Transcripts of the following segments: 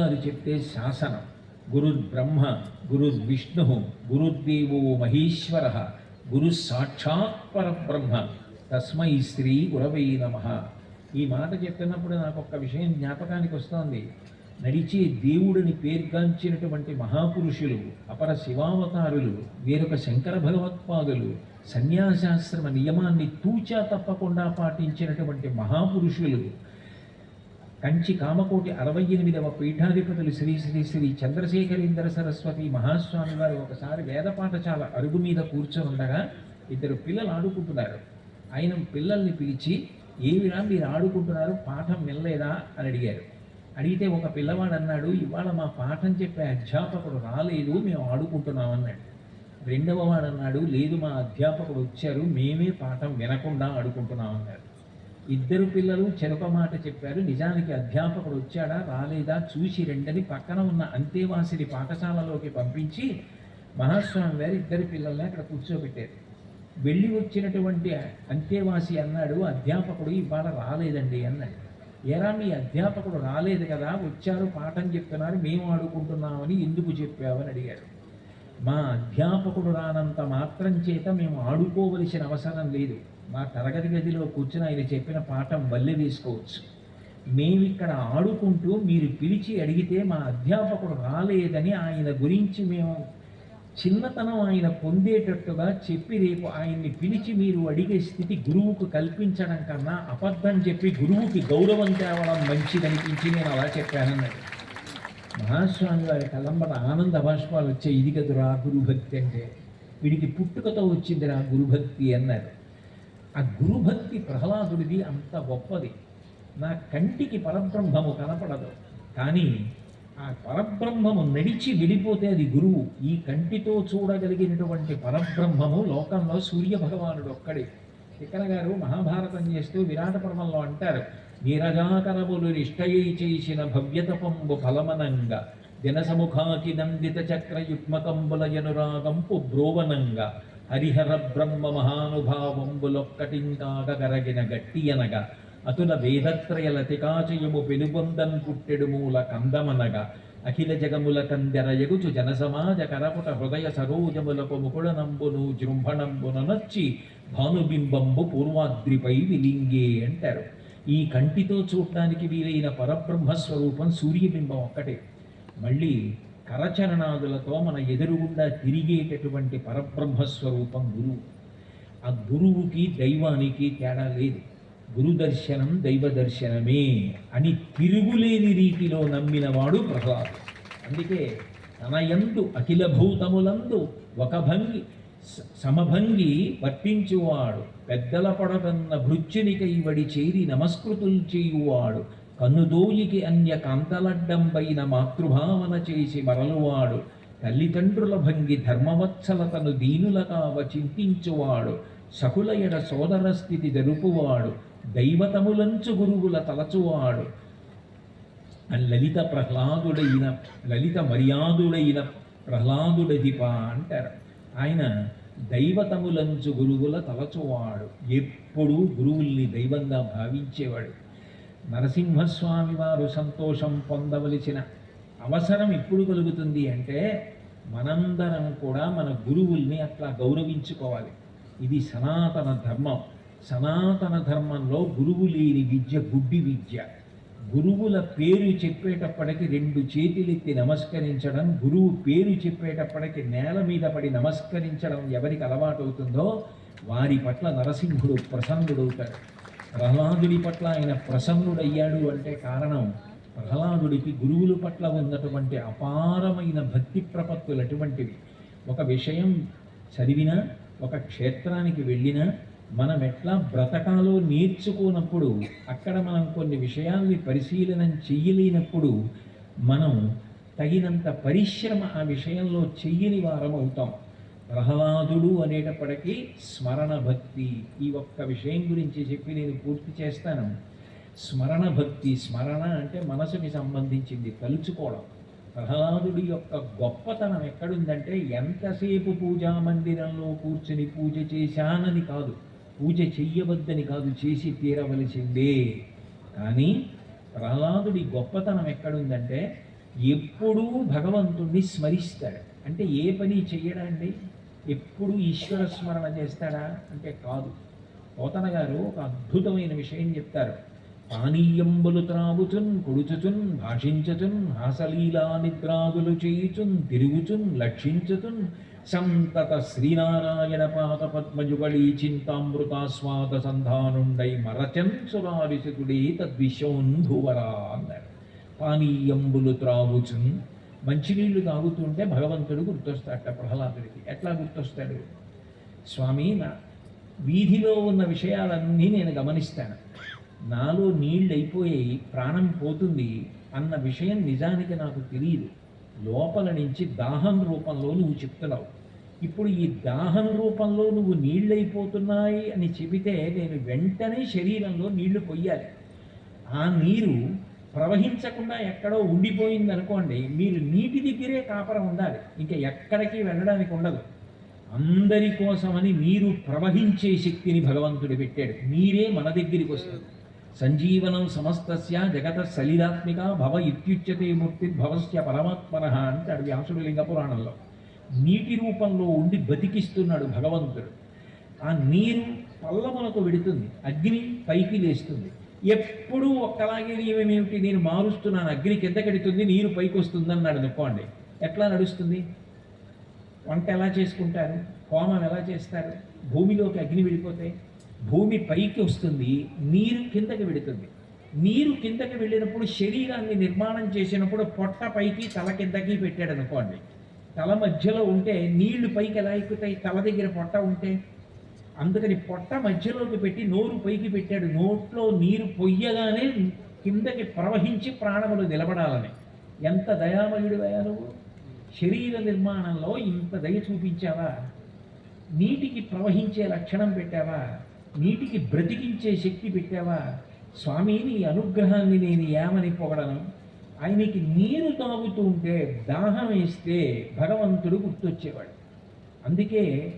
వారు చెప్తే శాసనం. గురుర్బ్రహ్మ గురుర్విష్ణు గురుర్దేవో మహేశ్వర గురు సాక్షాత్ పరబ్రహ్మ. తస్మై శ్రీ గురవై నమ. ఈ మాట చెప్పినప్పుడు నాకు ఒక్క విషయం జ్ఞాపకానికి వస్తోంది నడిచే దేవుడిని పేర్గాంచినటువంటి మహాపురుషులు అపర శివావతారులు వేరొక శంకర భగవత్పాదులు సన్యాసాశ్రమ నియమాన్ని తూచా తప్పకుండా పాటించినటువంటి మహాపురుషులు కంచి కామకోటి అరవై ఎనిమిదవ పీఠాధిపతులు శ్రీ శ్రీ శ్రీ చంద్రశేఖరేంద్ర సరస్వతి మహాస్వామి వారు ఒకసారి వేద పాఠశాల అరుగు మీద కూర్చొని ఉండగా ఇద్దరు పిల్లలు ఆడుకుంటున్నారు. ఆయన పిల్లల్ని పిలిచి ఏమిరా మీరు ఆడుకుంటున్నారు? పాఠం వినలేదా? అని అడిగారు. అడిగితే ఒక పిల్లవాడు అన్నాడు ఇవాళ మా పాఠం చెప్పే అధ్యాపకుడు రాలేదు మేము ఆడుకుంటున్నాం అన్నాడు. రెండవ వాడు అన్నాడు లేదు మా అధ్యాపకుడు వచ్చారు మేమే పాఠం వినకుండా ఆడుకుంటున్నాం ఇద్దరు పిల్లలు చెరొక మాట చెప్పారు. నిజానికి అధ్యాపకుడు వచ్చాడా? రాలేదా? చూసి రెండని పక్కన ఉన్న అంతేవాసిని పాఠశాలలోకి పంపించి మహాస్వామి గారు ఇద్దరు పిల్లల్ని అక్కడ కూర్చోబెట్టారు. వెళ్ళి వచ్చినటువంటి అంతేవాసి అన్నాడు అధ్యాపకుడు ఇవాళ రాలేదండి అన్నాడు. ఎలా మీ అధ్యాపకుడు రాలేదు కదా? వచ్చారు పాఠం చెప్తున్నారు మేము ఆడుకుంటున్నామని ఎందుకు చెప్పావని అడిగారు మా అధ్యాపకుడు రానంత మాత్రం చేత మేము ఆడుకోవలసిన అవసరం లేదు. మా తరగతి గదిలో కూర్చుని ఆయన చెప్పిన పాఠం వల్లె వేసుకోవచ్చు. మేమిక్కడ ఆడుకుంటూ మీరు పిలిచి అడిగితే మా అధ్యాపకుడు రాలేదని ఆయన గురించి మేము చిన్నతనం ఆయన పొందేటట్టుగా చెప్పి రేపు ఆయన్ని పిలిచి మీరు అడిగే స్థితి గురువుకు కల్పించడం కన్నా అబద్ధం చెప్పి గురువుకి గౌరవం తేవడం మంచిదనిపించి నేను అలా చెప్పానన్నాడు. మహాస్వామి వారి కలంబడ ఆనంద భాష్పాలు వచ్చే ఇది కదురా గురుభక్తి అంటే వీడికి పుట్టుకతో వచ్చిందిరా గురుభక్తి అన్నారు. ఆ గురుభక్తి ప్రహ్లాదుడిది అంత గొప్పది. నా కంటికి పరబ్రహ్మము కనపడదు. కానీ ఆ పరబ్రహ్మము నడిచి వెళ్ళిపోతే అది గురువు. ఈ కంటితో చూడగలిగినటువంటి పరబ్రహ్మము లోకంలో సూర్య భగవానుడు ఒక్కడే. చిక్కన గారు మహాభారతం చేస్తూ విరాట పర్వంలో అంటారు. నీరజాకరములు నిష్టయై చేసిన భవ్యతపంబు ఫలమనంగా దినసముఖాకి నందిత చక్రయుగ్మకంబుల జనురాగంపు బ్రోవనంగా హరిహర బ్రహ్మ మహానుభావంబులొక్కటింకాక కరగిన గట్టియనగా అతుల వేదత్రయ లతికాచయము పెనుబొందన్ పుట్టెడు మూల కందమనగా అఖిల జగముల కందెర ఎగుచు జనసమాజ కరపుట హృదయ సరోజములకు ముకుళనంబును జృంభణంబున నచ్చి భానుబింబంబు పూర్వాద్రిపై విలింగే అంటారు ఈ కంటితో చూడటానికి వీలైన పరబ్రహ్మ స్వరూపం సూర్యబింబం ఒక్కటే. మళ్ళీ కరచరణాదులతో మన ఎదురుగుండా తిరిగేటటువంటి పరబ్రహ్మ స్వరూపం గురువు. ఆ గురువుకి దైవానికి తేడా లేదు. గురు దర్శనం దైవ దర్శనమే అని తిరుగులేని రీతిలో నమ్మినవాడు ప్రహ్లాదు అందుకే తన యందు అఖిల భూతములందు ఒక భంగి సమభంగి వర్తించువాడు పెద్దల పడదన్న భృత్యునికై వడి చేరి నమస్కృతులు చేయువాడు. కన్నుదోయికి అన్య కాంతలడ్డంపైన మాతృభావన చేసి మరలువాడు. తల్లిదండ్రుల భంగి ధర్మవత్సలతను దీనులగా చింతించువాడు. సకుల ఎడ సోదర స్థితి జరుపువాడు. దైవతములంచు గురువుల తలచువాడు. లలిత ప్రహ్లాదుడైన లలిత మర్యాదుడైన ప్రహ్లాదుడధిప అంటారు. ఆయన దైవతములంచు గురువుల తలచువాడు. ఎప్పుడూ గురువుల్ని దైవంగా భావించేవాడు. నరసింహస్వామి వారు సంతోషం పొందవలసిన అవసరం ఎప్పుడు కలుగుతుంది అంటే మనందరం కూడా మన గురువుల్ని అట్లా గౌరవించుకోవాలి. ఇది సనాతన ధర్మం. సనాతన ధర్మంలో గురువు లేని విద్య గుడ్డి విద్య. గురువుల పేరు చెప్పేటప్పటికి రెండు చేతులెత్తి నమస్కరించడం గురువు పేరు చెప్పేటప్పటికి నేల మీద పడి నమస్కరించడం ఎవరికి అలవాటవుతుందో వారి పట్ల నరసింహుడు ప్రసన్నుడవుతాడు. ప్రహ్లాదుడి పట్ల ఆయన ప్రసన్నుడయ్యాడు అంటే కారణం ప్రహ్లాదుడికి గురువుల పట్ల ఉన్నటువంటి అపారమైన భక్తి ప్రపత్తులు అటువంటివి. ఒక విషయం చదివినా ఒక క్షేత్రానికి వెళ్ళినా మనం ఎట్లా బ్రతకాలో నేర్చుకోనప్పుడు అక్కడ మనం కొన్ని విషయాల్ని పరిశీలన చెయ్యలేనప్పుడు మనం తగినంత పరిశ్రమ ఆ విషయంలో చెయ్యని వారం అవుతాం. ప్రహ్లాదుడు అనేటప్పటికీ స్మరణ భక్తి ఈ ఒక్క విషయం గురించి చెప్పి నేను పూర్తి చేస్తాను. స్మరణ భక్తి స్మరణ అంటే మనసుకి సంబంధించింది తలుచుకోవడం. ప్రహ్లాదుడి యొక్క గొప్పతనం ఎక్కడుందంటే ఎంతసేపు పూజా మందిరంలో కూర్చుని పూజ చేశానని కాదు. పూజ చెయ్యవద్దని కాదు చేసి తీరవలసిందే. కానీ ప్రహ్లాదుడి గొప్పతనం ఎక్కడుందంటే ఎప్పుడూ భగవంతుణ్ణి స్మరిస్తాడు. అంటే ఏ పని చెయ్యడండి? ఎప్పుడు ఈశ్వర స్మరణ చేస్తాడా? అంటే కాదు. పోతన గారు ఒక అద్భుతమైన విషయం చెప్తారు. పానీయంబులు త్రాగుచున్ కొడుచుచున్ భాషించుచున్ హాసలీలా నిద్రాదులు చేయుచున్ తిరుగుచున్ లక్షించుచున్ సంతత శ్రీనారాయణ పాద పద్మజుగళీ చింతామృతాస్వాద సంధానుండై మరచన్ సురారిసుకుడే తద్విశోంధువరా అన్నాడు పానీయంబులు త్రాగుచున్ మంచినీళ్ళు తాగుతుంటే భగవంతుడు గుర్తొస్తాడట ప్రహ్లాదుడికి. ఎట్లా గుర్తొస్తాడు? స్వామి నా వీధిలో ఉన్న విషయాలన్నీ నేను గమనిస్తాను. నాలో నీళ్ళు అయిపోయి ప్రాణం పోతుంది అన్న విషయం నిజానికి నాకు తెలియదు లోపల నుంచి దాహం రూపంలో నువ్వు చెప్తున్నావు. ఇప్పుడు ఈ దాహం రూపంలో నువ్వు నీళ్ళైపోతున్నాయి అని చెబితే నేను వెంటనే శరీరంలో నీళ్ళు పొయ్యాలి. ఆ నీరు ప్రవహించకుండా ఎక్కడో ఉండిపోయింది అనుకోండి మీరు నీటి దగ్గరే కాపరం ఉండాలి. ఇంకా ఎక్కడికి వెళ్ళడానికి ఉండదు. అందరి కోసమని మీరు ప్రవహించే శక్తిని భగవంతుడు పెట్టాడు. మీరే మన దగ్గరికి వస్తుంది. సంజీవనం సమస్తస్య జగత సలిలాత్మిక భవ ఇత్యుచ్యతే మూర్తి భవస్య పరమాత్మన అంటాడు వ్యాసుడు లింగ పురాణంలో. నీటి రూపంలో ఉండి బతికిస్తున్నాడు భగవంతుడు. ఆ నీరు పల్లమునకు విడుతుంది అగ్ని పైకి లేస్తుంది. ఎప్పుడూ ఒక్కలాగే నియమేమిటి నేను మారుస్తున్నాను అగ్ని కింద కడుతుంది నీరు పైకి వస్తుంది అన్నాడు అనుకోండి. ఎట్లా నడుస్తుంది? వంట ఎలా చేసుకుంటారు? హోమం ఎలా చేస్తారు? భూమిలోకి అగ్ని వెళ్ళిపోతే భూమి పైకి వస్తుంది నీరు కిందకి వెడుతుంది నీరు కిందకి వెళ్ళినప్పుడు శరీరాన్ని నిర్మాణం చేసినప్పుడు పొట్ట పైకి తల కిందకి పెట్టాడు అనుకోండి తల మధ్యలో ఉంటే నీళ్ళు పైకి ఎలా ఎక్కుతాయి? తల దగ్గర పొట్ట ఉంటే. అందుకని పొట్ట మధ్యలోకి పెట్టి నోరు పైకి పెట్టాడు. నోట్లో నీరు పొయ్యగానే కిందకి ప్రవహించి ప్రాణములు నిలబడాలని. ఎంత దయామయుడు నువ్వు? శరీర నిర్మాణంలో ఇంత దయ చూపించావా? నీటికి ప్రవహించే లక్షణం పెట్టావా? నీటికి బ్రతికించే శక్తి పెట్టావా? స్వామి నీ అనుగ్రహాన్ని నేను ఏమని పొగడను? ఆయనకి నీరు తాగుతూ ఉంటే దాహం వేస్తే భగవంతుడు గుర్తొచ్చేవాడు. అందుకే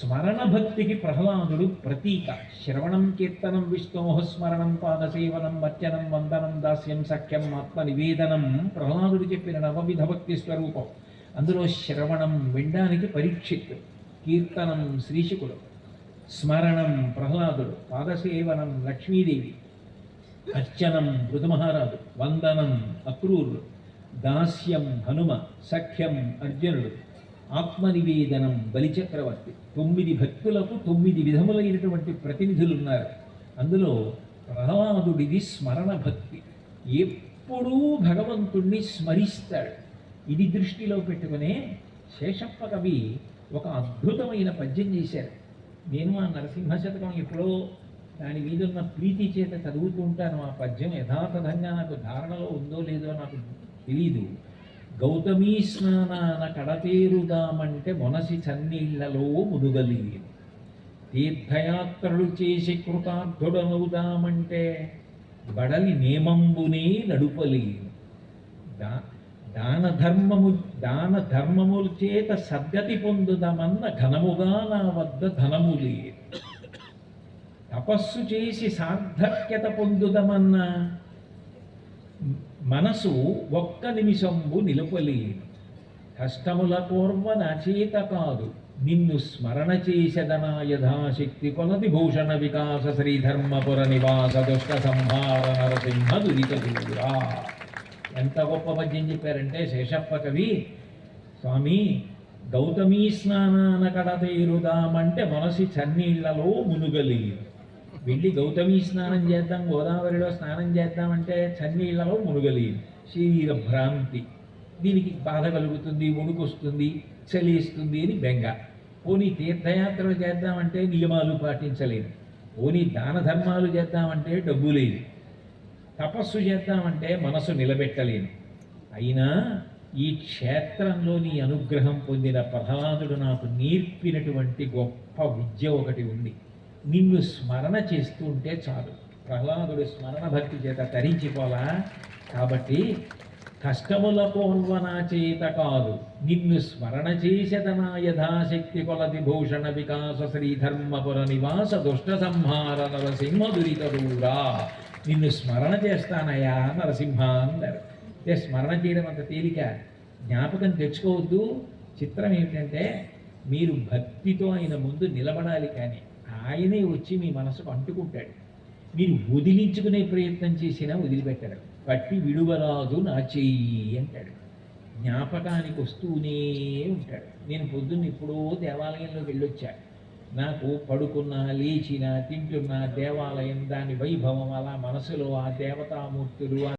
స్మరణ భక్తికి ప్రహ్లాదుడు ప్రతీక. శ్రవణం కీర్తనం విష్ణోహ స్మరణం పాదసేవనం వర్చనం వందనం దాస్యం సఖ్యం ఆత్మ నివేదనం ప్రహ్లాదుడు చెప్పిన నవవిధ భక్తి స్వరూపం. అందులో శ్రవణం వినడానికి పరీక్షిత్ కీర్తనం శ్రీశుకుడు. స్మరణం ప్రహ్లాదుడు పాదసేవనం లక్ష్మీదేవి అర్చనం మృతమహారాజు వందనం అక్రూరుడు దాస్యం హనుమ సఖ్యం అర్జునుడు ఆత్మనివేదనం బలిచక్రవర్తి తొమ్మిది భక్తులకు తొమ్మిది విధములైనటువంటి ప్రతినిధులు ఉన్నారు అందులో ప్రహ్లాదుడిది స్మరణ భక్తి. ఎప్పుడూ భగవంతుణ్ణి స్మరిస్తాడు. ఇది దృష్టిలో పెట్టుకునే శేషప్ప కవి ఒక అద్భుతమైన పద్యం చేశారు. నేను ఆ నరసింహ శతకం ఎప్పుడో దాని మీద ఉన్న ప్రీతి చేత చదువుతూ ఉంటాను. ఆ పద్యం యథాతథంగా నాకు ధారణలో ఉందో లేదో నాకు తెలీదు. గౌతమీ స్నానాన కడతేరుదామంటే మొనసి చన్నీళ్ళలో మునుగలి తీర్థయాత్రలు చేసి కృతార్థుడనవుదామంటే బడలి నేమంబునే నడుపలి దా దాన ధర్మము దాన ధర్మముల చేత సద్గతి పొందుదామన్న ఘనముగా నా వద్ద ధనము లేదు. తపస్సు చేసి సార్థక్యత పొందుదమన్న మనసు ఒక్క నిమిషంబు నిలుపలేదు. కష్టముల కోర్వ నా చేత కాదు. నిన్ను స్మరణ చేసెదనా యథాశక్తి కొలది భూషణ వికాస శ్రీధర్మపుర నివాస దుష్ట సంహార నరసింహ దురిత ఎంత గొప్ప పద్యం చెప్పారంటే శేషప్ప కవి స్వామి గౌతమీ స్నానాన కడతేరుదామంటే మనసి చన్నీళ్ళలో మునుగలి వెళ్ళి గౌతమీ స్నానం చేద్దాం గోదావరిలో స్నానం చేద్దామంటే చన్నీళ్ళలో మునుగలి శరీర భ్రాంతి దీనికి బాధ కలుగుతుంది వణుకొస్తుంది చలిస్తుంది అని బెంగ. పోనీ తీర్థయాత్రలు చేద్దామంటే నియమాలు పాటించలేదు. పోనీ దాన ధర్మాలు చేద్దామంటే డబ్బు లేదు. తపస్సు చేద్దామంటే మనసు నిలబెట్టలేను. అయినా ఈ క్షేత్రంలోని అనుగ్రహం పొందిన ప్రహ్లాదుడు నాకు నేర్పినటువంటి గొప్ప విద్య ఒకటి ఉంది. నిన్ను స్మరణ చేస్తూ ఉంటే చాలు. ప్రహ్లాదుడు స్మరణ భక్తి చేత తరించిపోలా. కాబట్టి కష్టముల పూర్వన చేత కాదు. నిన్ను స్మరణ చేసెదనా యథాశక్తి కొలది భూషణ వికాస శ్రీధర్మపుర నివాస దుష్ట సంహార నరసింహ దురితరూరా నిన్ను స్మరణ చేస్తానయ్యా నరసింహ అన్నారు అంటే స్మరణ చేయడం అంత తేలిక జ్ఞాపకం తెచ్చుకోవద్దు. చిత్రం ఏమిటంటే మీరు భక్తితో ఆయన ముందు నిలబడాలి కానీ ఆయనే వచ్చి మీ మనసుకు అంటుకుంటాడు. మీరు వదిలించుకునే ప్రయత్నం చేసినా వదిలిపెట్టాడు. పట్టి విడువరాదు నా చెయ్యి అంటాడు. జ్ఞాపకానికి వస్తూనే ఉంటాడు. నేను పొద్దున్న ఎప్పుడో దేవాలయంలో వెళ్ళొచ్చా? నాకు పడుకున్నా లేచినా తింటున్నా దేవాలయం దాని వైభవం అలా మనసులో ఆ దేవతామూర్తులు